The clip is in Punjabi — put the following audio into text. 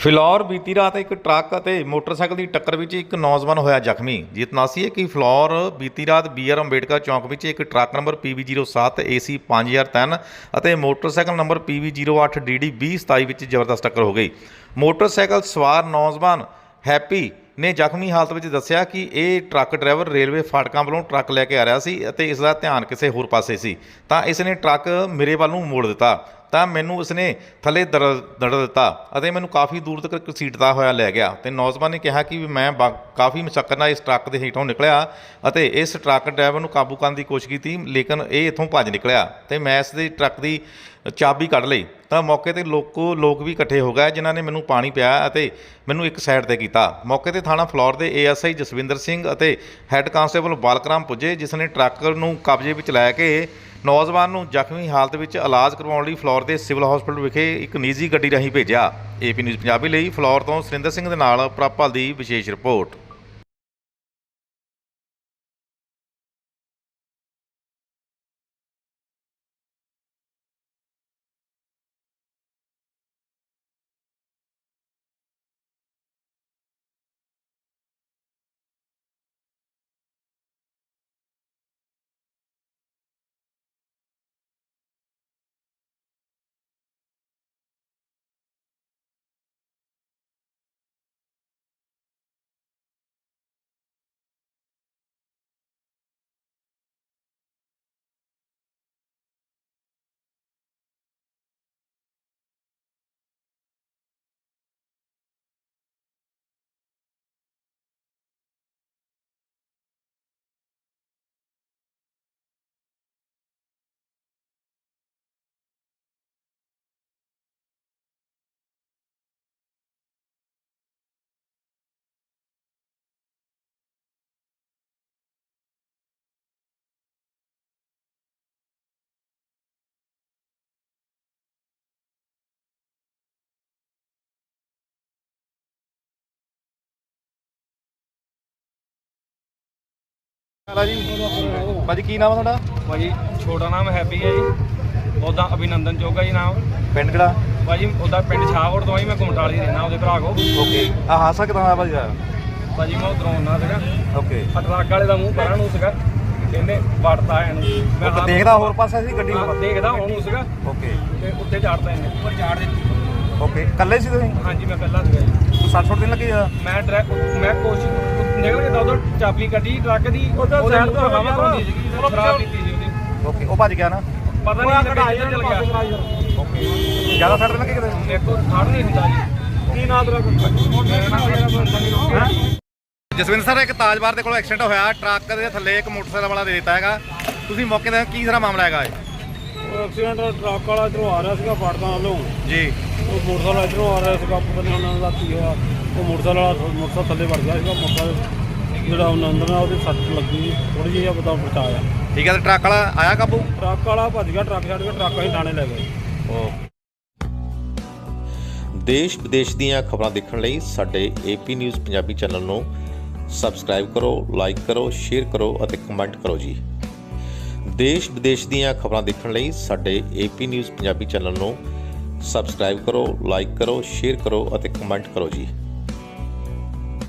ਫਿਲੌਰ ਬੀਤੀ ਰਾਤ ਇੱਕ ਟਰੱਕ ਅਤੇ ਮੋਟਰਸਾਈਕਲ ਦੀ ਟੱਕਰ ਵਿੱਚ ਇੱਕ ਨੌਜਵਾਨ ਹੋਇਆ ਜ਼ਖਮੀ। ਜਿਤਨਾਸੀ ਹੈ ਕਿ ਫਿਲੌਰ ਬੀਤੀ ਰਾਤ ਬੀਆਰ ਅੰਬੇਡਕਰ ਚੌਂਕ ਵਿੱਚ ਇੱਕ ਟਰੱਕ ਨੰਬਰ PB07 AC 5003 ਅਤੇ ਮੋਟਰਸਾਈਕਲ ਨੰਬਰ PB08 DD 2027 ਵਿੱਚ ਜ਼ਬਰਦਸਤ ਟੱਕਰ ਹੋ ਗਈ। ਮੋਟਰਸਾਈਕਲ ਸਵਾਰ ਨੌਜਵਾਨ ਹੈਪੀ ਨੇ ਜ਼ਖਮੀ ਹਾਲਤ ਵਿੱਚ ਦੱਸਿਆ ਕਿ ਇਹ ਟਰੱਕ ਡਰਾਈਵਰ ਰੇਲਵੇ ਫਾਟਕਾਂ ਵੱਲੋਂ ਟਰੱਕ ਲੈ ਕੇ ਆ ਰਿਹਾ ਸੀ ਅਤੇ ਇਸ ਦਾ ਧਿਆਨ ਕਿਸੇ ਹੋਰ ਪਾਸੇ ਸੀ। ਤਾਂ ਇਸ ਨੇ ਟਰੱਕ ਮੇਰੇ ਵੱਲ ਨੂੰ ਮੋੜ ਦਿੱਤਾ। ਤਾਂ ਮੈਨੂੰ ਉਸਨੇ ਥੱਲੇ ਦੜ ਦੜ ਦਿੱਤਾ ਅਤੇ ਮੈਨੂੰ ਕਾਫੀ ਦੂਰ ਤੱਕ ਘਸੀਟਦਾ ਹੋਇਆ ਲੈ ਗਿਆ ਤੇ ਨੌਜਵਾਨ ਨੇ ਕਿਹਾ ਕਿ ਵੀ ਮੈਂ ਬਾ- ਕਾਫੀ ਮੁਸ਼ੱਕਤ ਨਾਲ ਇਸ ਟਰੱਕ ਦੇ ਹੇਠੋਂ ਨਿਕਲਿਆ ਅਤੇ ਇਸ ਟਰੱਕ ਡਰਾਈਵਰ ਨੂੰ ਕਾਬੂ ਕਰਨ ਦੀ ਕੋਸ਼ਿਸ਼ ਕੀਤੀ, ਲੇਕਿਨ ਇਹ ਇਥੋਂ ਭੱਜ ਨਿਕਲਿਆ ਤੇ ਮੈਂ ਇਸ ਦੇ ਟਰੱਕ ਦੀ ਚਾਬੀ ਕੱਢ ਲਈ। ਤਾਂ ਮੌਕੇ ਤੇ ਲੋਕੋ, ਲੋਕ ਵੀ ਇਕੱਠੇ ਹੋ ਗਏ ਜਿਨ੍ਹਾਂ ਨੇ ਮੈਨੂੰ ਪਾਣੀ ਪਿਆ ਅਤੇ ਮੈਨੂੰ ਇੱਕ ਸਾਈਡ ਤੇ ਕੀਤਾ। ਮੌਕੇ ਤੇ ਥਾਣਾ ਫਲੋਰ ਦੇ ਏਐਸਆਈ ਜਸਵਿੰਦਰ ਸਿੰਘ ਅਤੇ ਹੈੱਡ ਕਾਂਸਟੇਬਲ ਬਾਲਕਰਾਮ ਪੁੱਜੇ, ਜਿਸ ਨੇ ਟਰੱਕ ਨੂੰ ਕਬਜ਼ੇ ਵਿੱਚ ਲੈ ਕੇ ਨੌਜਵਾਨ ਨੂੰ ਜ਼ਖਮੀ ਹਾਲਤ ਵਿੱਚ ਇਲਾਜ ਕਰਵਾਉਣ ਲਈ ਫਲੋਰ ਦੇ ਸਿਵਲ ਹਸਪੀਟਲ ਵਿਖੇ ਇੱਕ ਨਿੱਜੀ ਗੱਡੀ ਰਾਹੀਂ ਭੇਜਿਆ। ਏਪੀ ਨਿਊਜ਼ ਪੰਜਾਬੀ ਲਈ ਫਲੋਰ ਤੋਂ ਸੁਰਿੰਦਰ ਸਿੰਘ ਦੇ ਨਾਲ ਪ੍ਰਾਪਲ ਦੀ ਵਿਸ਼ੇਸ਼ ਰਿਪੋਰਟ। ਹਾਲਾ ਜੀ? ਭਾਜੀ ਕੀ ਨਾਮ ਆ ਤੁਹਾਡਾ? ਭਾਜੀ ਛੋਟਾ ਨਾਮ ਹੈਪੀ ਹੈ ਜੀ। ਉਹਦਾ ਅਭਿਨੰਦਨ ਚੋਗਾ ਜੀ ਨਾਮ। ਪਿੰਡ ਕਿਹੜਾ? ਭਾਜੀ ਉਹਦਾ ਪਿੰਡ ਸ਼ਾਹਕੋਟ ਤੋਂ ਆਈ ਮੈਂ ਗੁਮਟਾਲੀ ਰਹਿਣਾ ਉਹਦੇ ਭਰਾ ਕੋ ਓਕੇ। ਆ ਹਾਸਾ ਕਿਦਾਂ ਹੋਇਆ ਭਾਜੀ? ਦਾ ਭਾਜੀ ਮੈਂ ਉਧਰੋਂ ਆਉਣਾ ਸੀਗਾ। ਓਕੇ। ਆ ਟਰੱਕ ਵਾਲੇ ਦਾ ਮੂੰਹ ਪਰਾਂ ਨੂੰ ਸੀਗਾ। ਇਹਨੇ ਵੜਤਾ ਇਹਨੂੰ। ਉਹ ਹਾਂ- ਦੇਖਦਾ ਹੋਰ ਪਾਸੇ ਸੀ ਗੱਡੀ ਹਾਂ, ਹੋਰ ਦੇਖਦਾ ਹੁਣ ਸੀਗਾ। ਓਕੇ। ਤੇ ਉੱਤੇ ਝਾੜਦਾ ਇਹਨੇ। ਉੱਪਰ ਝਾੜ ਦਿੱਤੀ। ਓਕੇ। ਇਕੱਲੇ ਸੀ ਤੁਸੀਂ? ਹਾਂਜੀ ਮੈਂ ਪਹਿਲਾਂ ਸੀਗਾ ਜੀ। ਕੋਈ ਸੱਟ ਸੁੱਟ ਨਹੀਂ ਲੱਗੀ ਆ ਮੈਂ ਡਰੈ- ਮੈਂ ਕੋਸ਼ਿਸ਼ ਨਿਕਲ ਕੇ ਤਾਂ ਉਧਰ ਚਾਬੀ ਕੱਢੀ ਟਰੱਕ ਦੀ ਉਹਦੇ ਮੂੰਹ ਤੋਂ ਹਵਾ ਪਾਉਂਦੀ ਸੀਗੀ ਖਰਾਬ ਕੀਤੀ ਸੀ ਉਹਦੀ। ਓਕੇ ਉਹ ਭੱਜ ਗਿਆ ਨਾ? ਪਤਾ ਨਹੀਂ ਕਿੱਥੇ ਚਲ ਗਿਆ। ਓਕੇ। ਜ਼ਿਆਦਾ ਸੱਟ ਲੱਗੀ ਕਿਤੇ? ਕੋਲ ਖੜ ਨਹੀਂ ਹੁੰਦਾ ਜੀ ਕੀ ਨਾਮ ਤੇਰਾ? ਨਹੀਂ ਜਸਵਿੰਦਰ ਸਰ ਇੱਕ ਤਾਜਬਾਰ ਦੇ ਕੋਲ ਐਕਸੀਡੈਂਟ ਹੋਇਆ। ਟਰੱਕ ਦੇ ਥੱਲੇ ਇੱਕ ਮੋਟਰਸਾਈਕਲ ਵਾਲਾ ਦੇ ਦਿੱਤਾ ਹੈਗਾ। ਤੁਸੀਂ ਮੌਕੇ ਤੇ ਕੀ ਸਾਰਾ ਮਾਮਲਾ ਹੈਗਾ ਇਹ? ਐਕਸੀਡੈਂਟ ਟਰੱਕ ਵਾਲਾ ਇਧਰੋਂ ਆ ਰਿਹਾ ਸੀਗਾ ਫਾਟਕਾਂ ਵੱਲੋਂ। ਜੀ। ਉਹ ਮੋਟਰਸਾਈਕਲ ਇਧਰੋਂ ਆ ਰਿਹਾ ਸੀਗਾ ਪਤਾ ਨਹੀਂ ਉਹਨਾਂ ਦਾ ਕੀ ਹੋਇਆ। ਉਹ ਮੋਟਰਸਾਈਕਲ ਵਾਲਾ ਮੋਟਰਸਾਈਕਲ ਥੱਲੇ ਵੜ ਗਿਆ ਸੀਗਾ ਮੋਟਰਸਾਈਕਲ ਜਿਹੜਾ ਉਹ ਨਾਲ ਉਹਦੀ ਸੱਟ ਲੱਗੀ ਥੋੜੀ ਜਿਹੀ ਆ ਪਤਾ ਬਚਾਇਆ ਠੀਕ ਹੈ ਤੇ ਟਰੱਕ ਵਾਲਾ ਆਇਆ ਕਾਬੂ? ਟਰੱਕ ਵਾਲਾ ਭੱਜ ਗਿਆ ਟਰੱਕ ਛੱਡ ਕੇ ਟਰੱਕ ਅਸੀਂ ਥਾਣੇ ਲੈ ਗਏ। ਦੇਸ਼ ਵਿਦੇਸ਼ ਦੀਆਂ ਖਬਰਾਂ ਦੇਖਣ ਲਈ ਸਾਡੇ ਏਪੀ ਨਿਊਜ਼ ਪੰਜਾਬੀ ਚੈਨਲ ਨੂੰ ਸਬਸਕ੍ਰਾਈਬ ਕਰੋ ਲਾਈਕ ਕਰੋ ਸ਼ੇਅਰ ਕਰੋ ਅਤੇ ਕਮੈਂਟ ਕਰੋ ਜੀ। ਦੇਸ਼ ਵਿਦੇਸ਼ ਦੀਆਂ ਖਬਰਾਂ ਦੇਖਣ ਲਈ ਸਾਡੇ ਏਪੀ ਨਿਊਜ਼ ਪੰਜਾਬੀ ਚੈਨਲ ਨੂੰ ਸਬਸਕ੍ਰਾਈਬ ਕਰੋ ਲਾਈਕ ਕਰੋ ਸ਼ੇਅਰ ਕਰੋ ਅਤੇ ਕਮੈਂਟ ਕਰੋ ਜੀ।